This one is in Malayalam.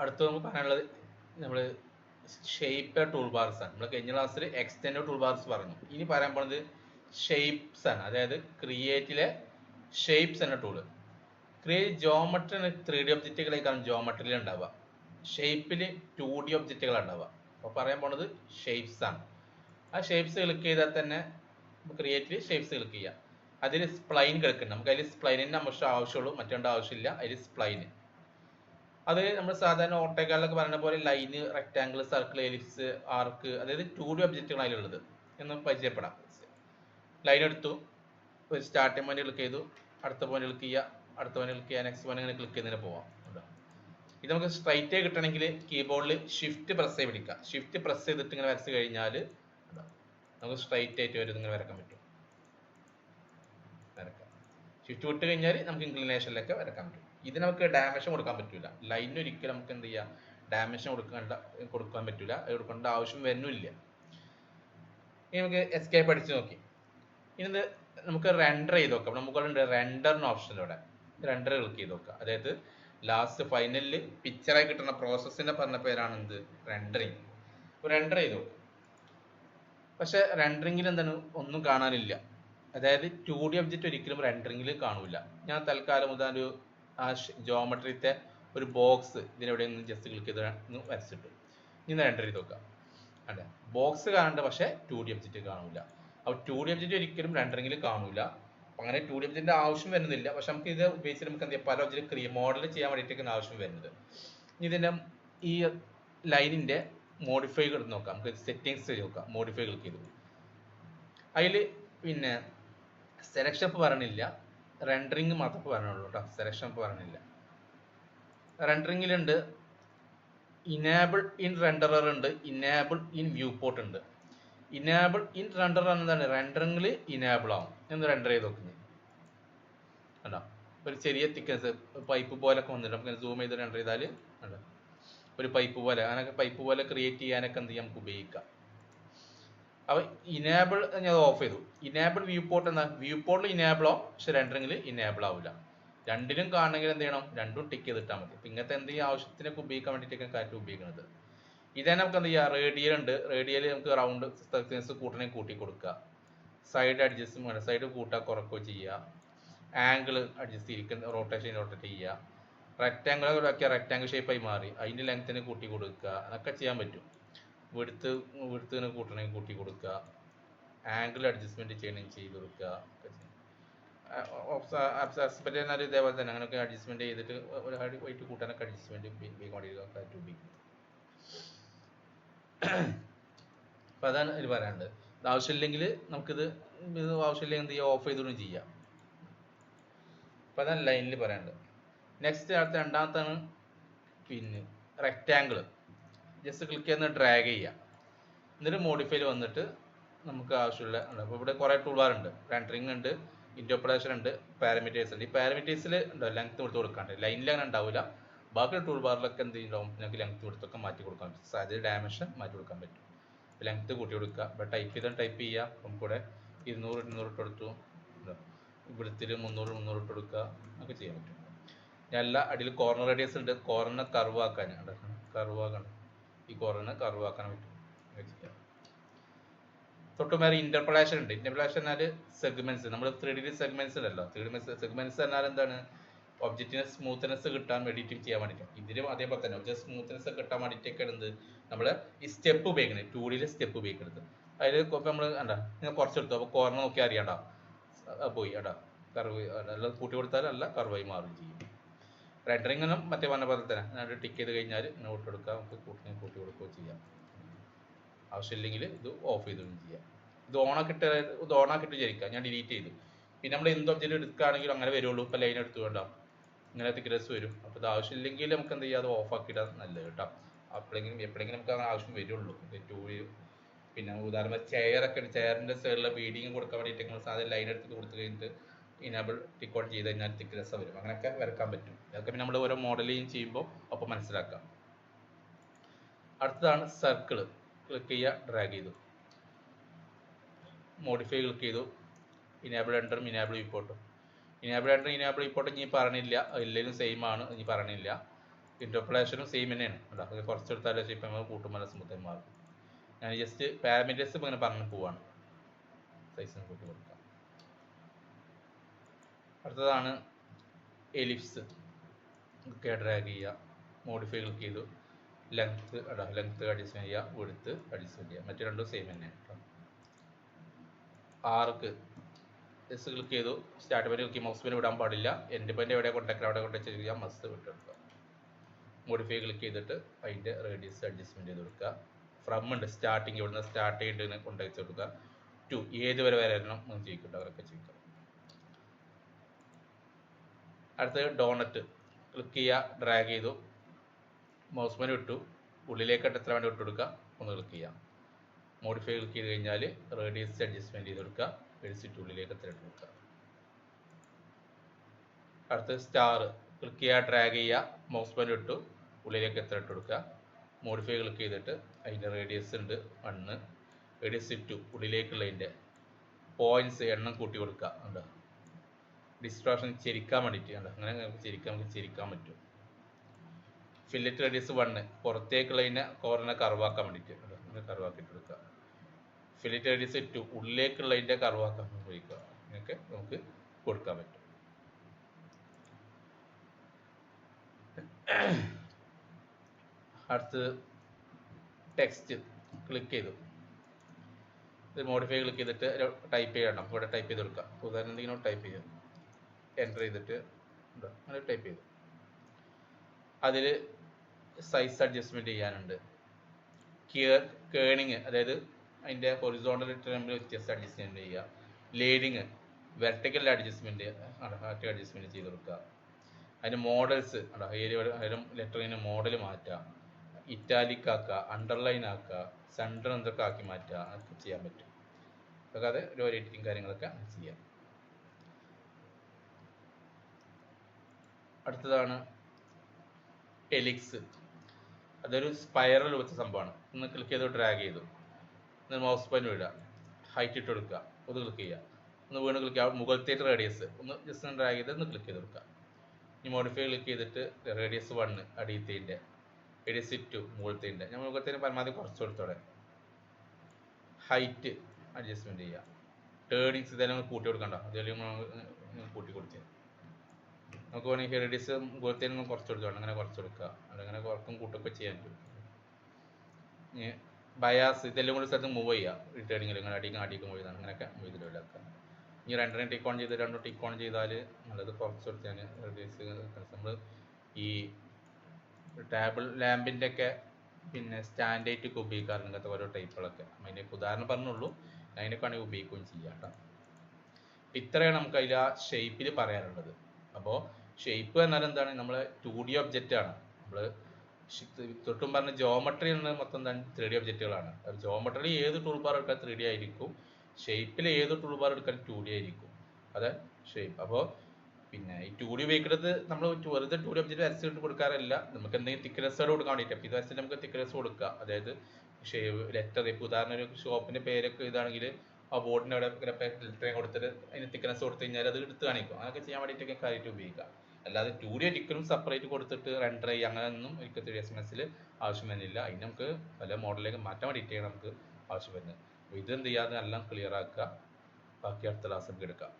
അടുത്ത നമുക്ക് പറയാനുള്ളത് നമ്മൾ ഷേപ്പ് ടൂൾ ബാർസ് ആണ്. നമ്മൾ കഴിഞ്ഞ ക്ലാസ്സിൽ എക്സ്റ്റെൻഡ് ടൂൾ ബാർസ് പറഞ്ഞു. ഇനി പറയാൻ പോണത് ഷേപ്സ് ആണ്. അതായത് ക്രിയേറ്റിലെ ഷേപ്സ് എന്ന tool create geometry three D ഒബ്ജക്റ്റുകളേക്കാളും ജോമട്രിയിൽ ഉണ്ടാവുക ഷേപ്പിൽ ടു ഡി ഒബ്ജക്റ്റുകൾ ഉണ്ടാവുക അപ്പോൾ പറയാൻ പോണത് ഷേപ്സ് ആണ്. ആ ഷേപ്സ് ക്ലിക്ക് ചെയ്താൽ തന്നെ ക്രിയേറ്റിൽ ഷേപ്സ് ക്ലിക്ക് ചെയ്യാം. അതിൽ സ്പ്ലൈൻ കിടക്കുന്നുണ്ട്. നമുക്ക് അതിൽ സ്പ്ലൈനിന്റെ നമുക്ക് ആവശ്യമുള്ളൂ. മറ്റൊണ്ട് ആവശ്യമില്ല അതിൽ സ്പ്ലൈന് അത് നമ്മൾ സാധാരണ ഓട്ടോക്കാളിലൊക്കെ പറയുന്ന പോലെ line rectangle circle ellipse arc അതായത് ടു ഡി ഒബ്ജക്റ്റുകളാണ് അതിലുള്ളത്. എന്ന് പരിചയപ്പെടാം. ലൈൻ എടുത്തു. ഒരു സ്റ്റാർട്ടിംഗ് പോയിന്റ് ക്ലിക്ക് ചെയ്തു. അടുത്ത പോയിന്റ് ക്ലിക്ക് ചെയ്യുക. അടുത്ത പോയിന്റ് ക്ലിക്ക് ചെയ്യുക. നെക്സ്റ്റ് പോയിന്റ് ക്ലിക്ക് ചെയ്യുന്നതിന് പോവാം. ഇത് നമുക്ക് സ്ട്രൈറ്റ് കിട്ടണമെങ്കിൽ കീബോർഡിൽ ഷിഫ്റ്റ് പ്രസ് ചെയ്ത് പിടിക്കുക ഷിഫ്റ്റ് പ്രസ് ചെയ്തിട്ട് ഇങ്ങനെ വരച്ച് കഴിഞ്ഞാൽ നമുക്ക് സ്ട്രൈറ്റ് ആയിട്ട് വരും ഇങ്ങനെ വരക്കാൻ പറ്റും. വരക്കാം ഷിഫ്റ്റ് വിട്ട് കഴിഞ്ഞാൽ നമുക്ക് ഇൻക്ലിനേഷനിലൊക്കെ വരക്കാൻ പറ്റും. ഇത് നമുക്ക് ഡാമേഷൻ കൊടുക്കാൻ പറ്റില്ല ലൈനിന് ഒരിക്കലും നമുക്ക് എന്ത് ചെയ്യാം? ഡാമേഷൻ കൊടുക്കേണ്ട കൊടുക്കാൻ പറ്റില്ല കൊടുക്കേണ്ട ആവശ്യം വരുന്നില്ല. ഇനി നമുക്ക് എസ്കേപ്പ് അടിച്ച് നോക്കി. ഇനി നമുക്ക് റെൻഡർ ചെയ്ത് നോക്കാം. നമുക്ക് ഉണ്ട് റെൻഡറിന് ഓപ്ഷൻ ഇവിടെ. റെൻഡർ ക്ലിക്ക് ചെയ്ത് നോക്കാം. അതായത് ലാസ്റ്റ് ഫൈനലിൽ പിക്ചറായി കിട്ടുന്ന പ്രോസസ്സിന്റെ പറഞ്ഞ പേരാണ് എന്ത്? റെൻഡറിങ് റെൻഡർ ചെയ്ത് നോക്കുക പക്ഷെ റെൻഡറിങ്ങിൽ എന്താണ്? ഒന്നും കാണാനില്ല. അതായത് ടു ഡി ഒബ്ജക്റ്റ് ഒരിക്കലും റെൻഡറിങ്ങിൽ കാണൂല. ഞാൻ തൽക്കാലം ഒരു ആ ജോമെട്രിത്തെ ഒരു ബോക്സ് ഇതിനെവിടെ നിന്ന് ജസ്റ്റ് ക്ലിക്ക് ചെയ്ത് ഒന്ന് വരച്ചിട്ടു. ഇനി എന്റർ ചെയ്ത് നോക്കാം. അതെ ബോക്സ് കാണണ്ട പക്ഷേ ടു ഡി ഒബ്ജക്റ്റ് കാണൂല. അപ്പോൾ ടു ഡി ഒബ്ജക്റ്റ് ഒരിക്കലും റെൻഡറിങ്ങിൽ കാണൂല. അപ്പൊ അങ്ങനെ ടു ഡി ഒബ്ജക്റ്റിന്റെ ആവശ്യം വരുന്നില്ല. പക്ഷെ നമുക്ക് ഇത് ഉപയോഗിച്ച് നമുക്ക് എന്ത് പല ഒബ്ജക്റ്റ് ക്രിയ മോഡൽ ചെയ്യാൻ വേണ്ടിയിട്ടൊക്കെ ആവശ്യം വരുന്നത്. ഇനി ഇതിന്റെ ഈ ലൈനിന്റെ മോഡിഫൈ എടുത്ത് നോക്കാം. നമുക്ക് സെറ്റിങ്സ് നോക്കാം. മോഡിഫൈ ക്ലിക്ക് ചെയ്തു. അതിൽ പിന്നെ സെലക്ഷൻ പറയണില്ല റെൻഡറിങ് മാത്രമേ പറഞ്ഞുള്ളൂ കേട്ടോ സെലക്ഷൻ പറഞ്ഞില്ല റെൻഡറിങ്ങിലുണ്ട് ഇനേബിൾ ഇൻ റെൻഡറർ ഉണ്ട്. ഇനേബിൾ ഇൻ വ്യൂ പോർട്ട് ഉണ്ട് ഇനേബിൾ ഇൻ റെൻഡറർ എന്താണ് റെൻഡറിങ്ങിൽ ഇനേബിൾ ആവും. എന്ന് റെൻഡർ ചെയ്ത് നോക്കുന്നത് കണ്ടോ? ഒരു ചെറിയ തിക്നെസ് പൈപ്പ് പോലൊക്കെ വന്നിട്ട് നമുക്ക് സൂം ചെയ്ത് റെൻഡർ ചെയ്താൽ ഒരു പൈപ്പ് പോലെ അങ്ങനെയൊക്കെ പൈപ്പ് പോലെ ക്രിയേറ്റ് ചെയ്യാനൊക്കെ എന്ത് ചെയ്യാം? നമുക്ക് ഉപയോഗിക്കാം. അപ്പൊ ഇനേബിൾ ഞാൻ ഓഫ് ചെയ്തു. ഇനേബിൾ വ്യൂ പോർട്ട് എന്താ? വ്യൂ പോർട്ടിൽ ഇനേബിൾ ആവും പക്ഷെ രണ്ടെങ്കിൽ ഇനേബിൾ ആവില്ല രണ്ടിലും കാണണമെങ്കിൽ എന്ത് ചെയ്യണം? രണ്ടും ടിക്ക് ചെയ്തിട്ടാൽ മതി. അപ്പൊ ഇങ്ങനത്തെ എന്തെങ്കിലും ആവശ്യത്തിനൊക്കെ ഉപയോഗിക്കാൻ വേണ്ടിയിട്ടൊക്കെ കാറ്റ് ഉപയോഗിക്കുന്നത്. ഇതേ നമുക്ക് എന്ത് ചെയ്യാം? റേഡിയൽ ഉണ്ട്. റേഡിയൽ നമുക്ക് റൗണ്ട് തിക്നെസ് കൂട്ടണേ കൂട്ടി കൊടുക്കുക. സൈഡ് അഡ്ജസ്റ്റ് സൈഡ് കൂട്ടുക കുറക്കുകയോ ചെയ്യുക ആംഗിൾ അഡ്ജസ്റ്റ് ഇരിക്കുന്ന റൊട്ടേഷൻ റൊട്ടേറ്റ് ചെയ്യുക റെക്റ്റാങ്കിൾ ആക്കിയ റെക്റ്റാങ്കിൾ ഷേപ്പായി മാറി. അതിന്റെ ലെങ്ത്തിന് കൂട്ടി കൊടുക്കുക. അതൊക്കെ ചെയ്യാൻ പറ്റും. വെടുത്ത് വെടുത്തിന് കൂട്ടണമെങ്കിൽ കൂട്ടി കൊടുക്കുക. ആംഗിൾ അഡ്ജസ്റ്റ്മെന്റ് ചെയ്യണമെങ്കിൽ ചെയ്ത് കൊടുക്കുക. ഒക്കെ ചെയ്യും. ഇതേപോലെ തന്നെ. അങ്ങനെയൊക്കെ അഡ്ജസ്റ്റ്മെന്റ് ചെയ്തിട്ട് ഒരു വൈറ്റ് കൂട്ടാനൊക്കെ അഡ്ജസ്റ്റ്മെന്റ് കാറ്റ് ഉപയോഗിക്കും. അപ്പൊ അതാണ് ഇത് പറയാനുള്ളത്. ഇത് ആവശ്യമില്ലെങ്കിൽ നമുക്കിത് ആവശ്യമില്ലെങ്കിൽ എന്ത് ചെയ്യാം? ഓഫ് ചെയ്തോളും ചെയ്യാം. അപ്പൊ അതാണ് ലൈനിൽ പറയാനുള്ളത്. നെക്സ്റ്റ് അടുത്ത രണ്ടാമത്താണ് പിന്നെ റെക്റ്റാങ്കിൾ ജസ്റ്റ് ക്ലിക്ക് ചെയ്യുന്ന ഡ്രാഗ് ചെയ്യുക എന്നിട്ട് മോഡിഫൈയിൽ വന്നിട്ട് നമുക്ക് ആവശ്യമുള്ള അപ്പോൾ ഇവിടെ കുറേ ടൂൾ ബാർ ഉണ്ട്. റെൻഡറിങ് ഉണ്ട് ഇന്റോപ്രേഷൻ ഉണ്ട് പാരമീറ്റേഴ്സ് ഉണ്ട്. ഈ പാരമീറ്റേഴ്സിൽ ഉണ്ടോ ലെങ്ത് കൊടുത്ത് കൊടുക്കാണ്ട്. ലൈനിൽ അങ്ങനെ ഉണ്ടാവില്ല ബാക്കി ടൂൾ ബാറിലൊക്കെ എന്ത് ചെയ്യണ്ടാവും നമുക്ക് ലെങ്ത് കൊടുത്തൊക്കെ മാറ്റി കൊടുക്കാൻ പറ്റും. സാധ്യത ഡയമെൻഷൻ മാറ്റി കൊടുക്കാൻ പറ്റും. ലെങ്ത് കൂട്ടി കൊടുക്കുക ഇപ്പോൾ ടൈപ്പ് ചെയ്താൽ ടൈപ്പ് ചെയ്യുക നമുക്കിവിടെ ഇരുന്നൂറ് ഇരുന്നൂറ് ഇട്ട് കൊടുത്തു. ഇവിടുത്തിൽ മുന്നൂറ് മുന്നൂറ് ഇട്ട് കൊടുക്കുക ഒക്കെ ചെയ്യാൻ പറ്റും. എല്ലാ അടിയിൽ കോർണർ റേഡിയസ് ഉണ്ട്. കോർണർ കർവ് ആക്കാൻ കർവ് ആക്കണം ഈ കോർണർ കർവ് ആക്കാൻ പറ്റും. അങ്ങനെ ചെയ്യാം തൊട്ട് മേലെ ഇന്റർപൊളേഷൻ ഉണ്ട്. ഇന്റർപൊളേഷൻ എന്നാൽ സെഗ്മെന്റ്സ് നമ്മൾ ത്രീ ഡി സെഗ്മെന്റ്സ് ഉണ്ടല്ലോ ത്രീ ഡി സെഗ്മെന്റ്സ് എന്നാൽ എന്താണ്? ഒബ്ജക്റ്റിന് സ്മൂത്ത്നെസ് കിട്ടാൻ എഡിറ്റിംഗ് ചെയ്യാൻ വേണ്ടിയിട്ട്. ഇതിലും അതേപോലെ തന്നെ ഒബ്ജക്ട് സ്മൂത്ത്നെസ് കിട്ടാൻ വേണ്ടിയിട്ടൊക്കെ എന്ത്? നമ്മൾ ഈ സ്റ്റെപ്പ് ഉപയോഗിക്കുന്നത്. ടു ഡിയിലെ സ്റ്റെപ്പ് ഉപയോഗിക്കുന്നത്. അതിൽ ഇപ്പം നമ്മൾ എന്താ ഇങ്ങനെ കുറച്ചെടുത്തു. അപ്പോൾ കോർണർ നോക്കി അറിയാണ്ടാ പോയി അടാ കർവ് അല്ല കൂട്ടി കൊടുത്താൽ അല്ല കർവായി മാറുകയും ചെയ്യും. റെൻഡറിങ്ങിനും മറ്റേ പറഞ്ഞ പോലെ തന്നെ. ഞാൻ ടിക്ക് ചെയ്ത് കഴിഞ്ഞാൽ ഇങ്ങനെ കൊടുക്കുക. നമുക്ക് കൂട്ടി കൂട്ടി കൊടുക്കുകയോ ചെയ്യാം. ആവശ്യമില്ലെങ്കിൽ ഇത് ഓഫ് ചെയ്തും ചെയ്യാം. ഇത് ഓണാക്കിട്ട് ഇത് ഓണാക്കിട്ട് വിചാരിക്കുക. ഞാൻ ഡിലീറ്റ് ചെയ്തു. പിന്നെ നമ്മൾ എന്ത് ഒബ്ജക്റ്റ് എടുക്കുകയാണെങ്കിലും അങ്ങനെ വരുള്ളൂ. ഇപ്പം ലൈൻ എടുത്തു വേണ്ട. ഇങ്ങനെ തിക്നെസ് വരും. അപ്പോൾ ഇത് ആവശ്യമില്ലെങ്കിൽ നമുക്ക് എന്ത് ചെയ്യാം? അത് ഓഫ് ആക്കിയിടാൻ നല്ലത് കേട്ടോ. അപ്പോഴെങ്കിലും എപ്പോഴെങ്കിലും നമുക്ക് അങ്ങനെ ആവശ്യം വരുള്ളൂ. ടൂ പിന്നെ ഉദാഹരണം ചെയറൊക്കെ ചെയറിന്റെ സൈഡിലെ ബീഡിങ് കൊടുക്കാൻ വേണ്ടിയിട്ട് നമ്മൾ സാധാരണ ലൈൻ എടുത്ത് കൊടുത്തു കഴിഞ്ഞിട്ട് ഇനേബിൾ ടിക്ക് ഓൺ ചെയ്ത് കഴിഞ്ഞാൽ തിക്നെസ് വരും. അങ്ങനെയൊക്കെ വരക്കാൻ പറ്റും. ഇതൊക്കെ നമ്മൾ ഓരോ മോഡലിങ് ചെയ്യുമ്പോൾ ഒപ്പം മനസ്സിലാക്കാം. അടുത്തതാണ് സർക്കിൾ ക്ലിക്ക് ചെയ്യുക ഡ്രാഗ് ചെയ്തു. മോഡിഫൈ ക്ലിക്ക് ചെയ്തു. ഇനേബിൾ എൻഡറും ഇനേബിൾ ഇപ്പോട്ടും ഇനേബിൾ എന്റർ ഇനേബിൾ ഇപ്പോട്ടും ഇനി പറഞ്ഞില്ല. എല്ലാവരും സെയിം ആണ് ഇനി പറഞ്ഞില്ല. ഇന്റർപ്ലേഷനും സെയിം തന്നെയാണ്. കേട്ടോ അത് കുറച്ചെടുത്താൽ ഇപ്പം നമ്മൾ കൂട്ടുമ്പോൾ സ്മൂത്തായി മാറും. ഞാൻ ജസ്റ്റ് പാരാമീറ്റേഴ്സ് ഇങ്ങനെ പറഞ്ഞു പോവാണ്. സൈസ് കൂട്ടി കൊടുക്കാം. അടുത്തതാണ് എലിപ്സ്. ഒക്കെ ഡ്രാഗ് ചെയ്യുക. മോഡിഫൈ ക്ലിക്ക് ചെയ്തു. ലെങ്ത് അടാ ലെങ്ത് അഡ്ജസ്റ്റ് ചെയ്യുക. വെടുത്ത് അഡ്ജസ്റ്റ് ചെയ്യുക. മറ്റു രണ്ടും സെയിം തന്നെയാണ് കേട്ടോ. ആർക്ക് എസ് ക്ലിക്ക് ചെയ്തു. സ്റ്റാർട്ട് ബട്ടൺ ക്ലിക്ക് മൗസ് പിന്നെ വിടാൻ പാടില്ല. എന്റെ പോയിന്റ് എവിടെ കൊണ്ടാക്കുക അവിടെ കൊണ്ടു ചെയ്യുക മസ് വിട്ടെടുക്കുക മോഡിഫൈ ക്ലിക്ക് ചെയ്തിട്ട് അതിന്റെ റേഡിയസ് അഡ്ജസ്റ്റ്മെന്റ് ചെയ്ത് കൊടുക്കുക. ഫ്രം ഉണ്ട്. സ്റ്റാർട്ടിങ് ഇവിടുന്ന് സ്റ്റാർട്ട് ചെയ്തിട്ട് കൊണ്ടുവച്ച് കൊടുക്കുക. ടു ഏത് വരെ വരണം എന്ന് അവരൊക്കെ ചോദിക്കാം. അടുത്തത് ഡോണറ്റ് ക്ലിക്ക് ചെയ്യുക ഡ്രാഗ് ചെയ്തു. മൗസ് മെനു ഇട്ടു. ഉള്ളിലേക്കായിട്ട് എത്ര വേണ്ടി ഇട്ട് കൊടുക്കുക ഒന്ന് ക്ലിക്ക് ചെയ്യാം മോഡിഫൈ ക്ലിക്ക് ചെയ്ത് കഴിഞ്ഞാൽ റേഡിയസ് അഡ്ജസ്റ്റ്മെന്റ് ചെയ്ത് കൊടുക്കുക എഴുതിട്ട് ഉള്ളിലേക്ക് എത്ര ഇട്ട് കൊടുക്കുക അടുത്ത് സ്റ്റാർ ക്ലിക്ക് ചെയ്യുക ഡ്രാഗ് ചെയ്യുക. മൗസ് മെനു ഇട്ടു. ഉള്ളിലേക്ക് എത്ര ഇട്ട് കൊടുക്കുക മോഡിഫൈ ക്ലിക്ക് ചെയ്തിട്ട് അതിന്റെ റേഡിയസ് ഉണ്ട് വണ്ണ് റേഡിയസ് ടു ഉള്ളിലേക്കുള്ളതിന്റെ പോയിന്റ്സ് എണ്ണം കൂട്ടി കൊടുക്കുക. ഉണ്ട് ഡിസ്ട്രാക്ഷൻ ചിരിക്കാൻ വേണ്ടിയിട്ട് ഉണ്ട് അങ്ങനെ ചിരിക്കാൻ നമുക്ക് ചിരിക്കാൻ പറ്റും. ഫില്ലറ്റ് റേഡിയസ് വണ്ണ് പുറത്തേക്കുള്ളതിനെ കോർണർ കർവാക്കാൻ വേണ്ടിയിട്ട് അങ്ങനെ കർവാക്കിയിട്ട് കൊടുക്കുക ഫില്ലറ്റ് റേഡിയസ് ടു ഉള്ളിലേക്കുള്ളതിന്റെ കർവാക്കാൻ ഉപയോഗിക്കുക. ഇങ്ങനെയൊക്കെ നമുക്ക് കൊടുക്കാൻ പറ്റും. അടുത്ത് ടെക്സ്റ്റ് ക്ലിക്ക് ചെയ്തു. ഇത് മോഡിഫൈ ക്ലിക്ക് ചെയ്തിട്ട് ടൈപ്പ് ചെയ്യണം. ഇവിടെ ടൈപ്പ് ചെയ്ത് കൊടുക്കുക. ഉദാഹരണം എന്തെങ്കിലും ടൈപ്പ് ചെയ്തു. എന്റർ ചെയ്തിട്ട് അങ്ങനെ ടൈപ്പ് ചെയ്തു. അതിൽ സൈസ് അഡ്ജസ്റ്റ്മെന്റ് ചെയ്യാനുണ്ട്. കിയർ കേണിങ് അതായത് അതിന്റെ ഹൊറിസോണ്ടൽ ടൈമിൽ വ്യത്യസ്ത അഡ്ജസ്റ്റ്മെന്റ് ചെയ്യുക. ലേഡിങ് വെർട്ടിക്കൽ അഡ്ജസ്റ്റ്മെന്റ് അഡ്ജസ്റ്റ്മെന്റ് ചെയ്ത് കൊടുക്കുക. അതിന് മോഡൽസ് ഏരിയ ലെറ്ററിന് മോഡൽ മാറ്റുക. ഇറ്റാലിക് ആക്കുക അണ്ടർലൈൻ ആക്കുക സെന്റർ എന്തൊക്കെ ആക്കി മാറ്റുക. അതൊക്കെ ചെയ്യാൻ പറ്റും. അതൊക്കെ അത് ഒരു എഡിറ്റിങ് കാര്യങ്ങളൊക്കെ ചെയ്യാം. അടുത്തതാണ് എലിക്സ് അതൊരു സ്പൈറൽ വെച്ച സംഭവമാണ്. ഒന്ന് ക്ലിക്ക് ചെയ്ത് ഡ്രാഗ് ചെയ്തു. ഒന്ന് മൗസ് പെൻ വിടുക ഹൈറ്റ് ഇട്ട് കൊടുക്കുക. ഒന്ന് ക്ലിക്ക് ചെയ്യുക. ഒന്ന് വീണ്ടും ക്ലിക്ക് ചെയ്യുക. മുകളിലത്തേക്ക് റേഡിയസ് ഒന്ന് ജസ്റ്റ് ഒന്ന് ഡ്രാഗ് ചെയ്ത് ഒന്ന് ക്ലിക്ക് ചെയ്ത് കൊടുക്കുക. ഈ മോഡിഫൈ ക്ലിക്ക് ചെയ്തിട്ട് റേഡിയസ് വണ്ണ് അടിയത്തേന്റെ. റേഡിയസ് ടു മുകളിലത്തേന്റെ ഞാൻ മുകളിലത്തേന് പരമാവധി കുറച്ച് കൊടുത്തോടെ. ഹൈറ്റ് അഡ്ജസ്റ്റ്മെന്റ് ചെയ്യുക. ടേണിങ്സ് ഇതെല്ലാം കൂട്ടി കൊടുക്കണ്ട. അതെല്ലാം കൂട്ടി കൊടുക്കുക നമുക്ക് വേണമെങ്കിൽ റേഡിയസ് മുകളിലത്തേനും കുറച്ച് കൊടുക്കാം. അങ്ങനെ കുറച്ച് കൊടുക്കുക അതങ്ങനെ കുറക്കും കൂട്ടൊക്കെ ചെയ്യാൻ പറ്റും. ബയാസ് ഇതെല്ലാം കൂടി സ്ഥലത്ത് മൂവ് ചെയ്യുക റിട്ടേണിങ്ങിൽ ഇങ്ങനെ അടിക്കും അടിക്കും മൂവ് ചെയ്താണ്. അങ്ങനെയൊക്കെ മൂവ് ചെയ്ത് ഒഴിവാക്കുക ഇനി രണ്ടെണ്ണം ടിക്ക് ഓൺ ചെയ്ത് രണ്ടും ടിക്ക് ഓൺ ചെയ്താൽ നല്ലത് കുറച്ച് കൊടുത്താൽ റേഡിയസ് നമ്മൾ ഈ ടേബിൾ ലാമ്പിന്റെ ഒക്കെ പിന്നെ സ്റ്റാൻഡേർഡ് ഒക്കെ ഉപയോഗിക്കാറുണ്ട് ഇങ്ങനത്തെ ഓരോ ടൈപ്പുകളൊക്കെ അതിന്റെ ഉദാഹരണം പറഞ്ഞുള്ളൂ. അതിനൊക്കെ ആണെങ്കിൽ ഉപയോഗിക്കുകയും ചെയ്യാം കേട്ടോ ഇത്രയാണ് നമുക്ക് അതിൽ ആ ഷേപ്പിൽ പറയാനുള്ളത്. അപ്പോൾ ഷേപ്പ് എന്നാൽ എന്താണ് നമ്മളെ ടു ഡി ഒബ്ജക്റ്റ് ആണ്. നമ്മൾ തൊട്ടും പറഞ്ഞ ജോമെട്രി എന്ന് മൊത്തം ത്രീ ഡി ഒബ്ജക്റ്റുകളാണ് ജോമെട്രി ഏത് ടൂൾ ബാർ എടുക്കാൻ ത്രീ ഡി ആയിരിക്കും. ഷേപ്പിൽ ഏത് ടൂൾ ബാർ എടുക്കാൻ ടു ഡി ആയിരിക്കും. അതെ ഷേപ്പ് അപ്പോൾ പിന്നെ ഈ ടു ഡി ഉപയോഗിക്കുന്നത് നമ്മൾ വെറുതെ ടു ഡി ഒബ്ജക്റ്റ് വരച്ചിട്ട് കൊടുക്കാറില്ല. നമുക്ക് എന്തെങ്കിലും തിക്നെസ്സോട് കൊടുക്കാൻ വേണ്ടിയിട്ട് അപ്പോൾ ഇത് വരച്ചിട്ട് നമുക്ക് തിക്നെസ് കൊടുക്കുക അതായത് ഷേവ് ലെറ്റർ ഇപ്പോൾ ഉദാഹരണം ഒരു ഷോപ്പിന്റെ പേരൊക്കെ ഇതാണെങ്കിൽ ആ ബോർഡിന്റെ അവിടെ ഫിൽറ്ററിങ് കൊടുത്തിട്ട് അതിന് തിക്നെസ് കൊടുത്തു കഴിഞ്ഞാൽ അത് എടുത്ത് കാണിക്കും. അതൊക്കെ ചെയ്യാൻ വേണ്ടിയിട്ടൊക്കെ കാര്യമായിട്ട് ഉപയോഗിക്കാം. അല്ലാതെ ടു ഡി ഒരിക്കലും സെപ്പറേറ്റ് കൊടുത്തിട്ട് റെൻഡർ ചെയ്യുക അങ്ങനെയൊന്നും ഒരിക്കൽ ത്രീ എസ് എം എസിൽ ആവശ്യം വരുന്നില്ല അതിന് നമുക്ക് പല മോഡലിലേക്ക് മാറ്റാൻ വേണ്ടിയിട്ടാണ് നമുക്ക് ആവശ്യം വരുന്നത്. അപ്പോൾ ഇതെന്ത് ചെയ്യാതെ എല്ലാം ക്ലിയർ ആക്കുക. ബാക്കി അടുത്ത ക്ലാസ് നമുക്ക് എടുക്കാം.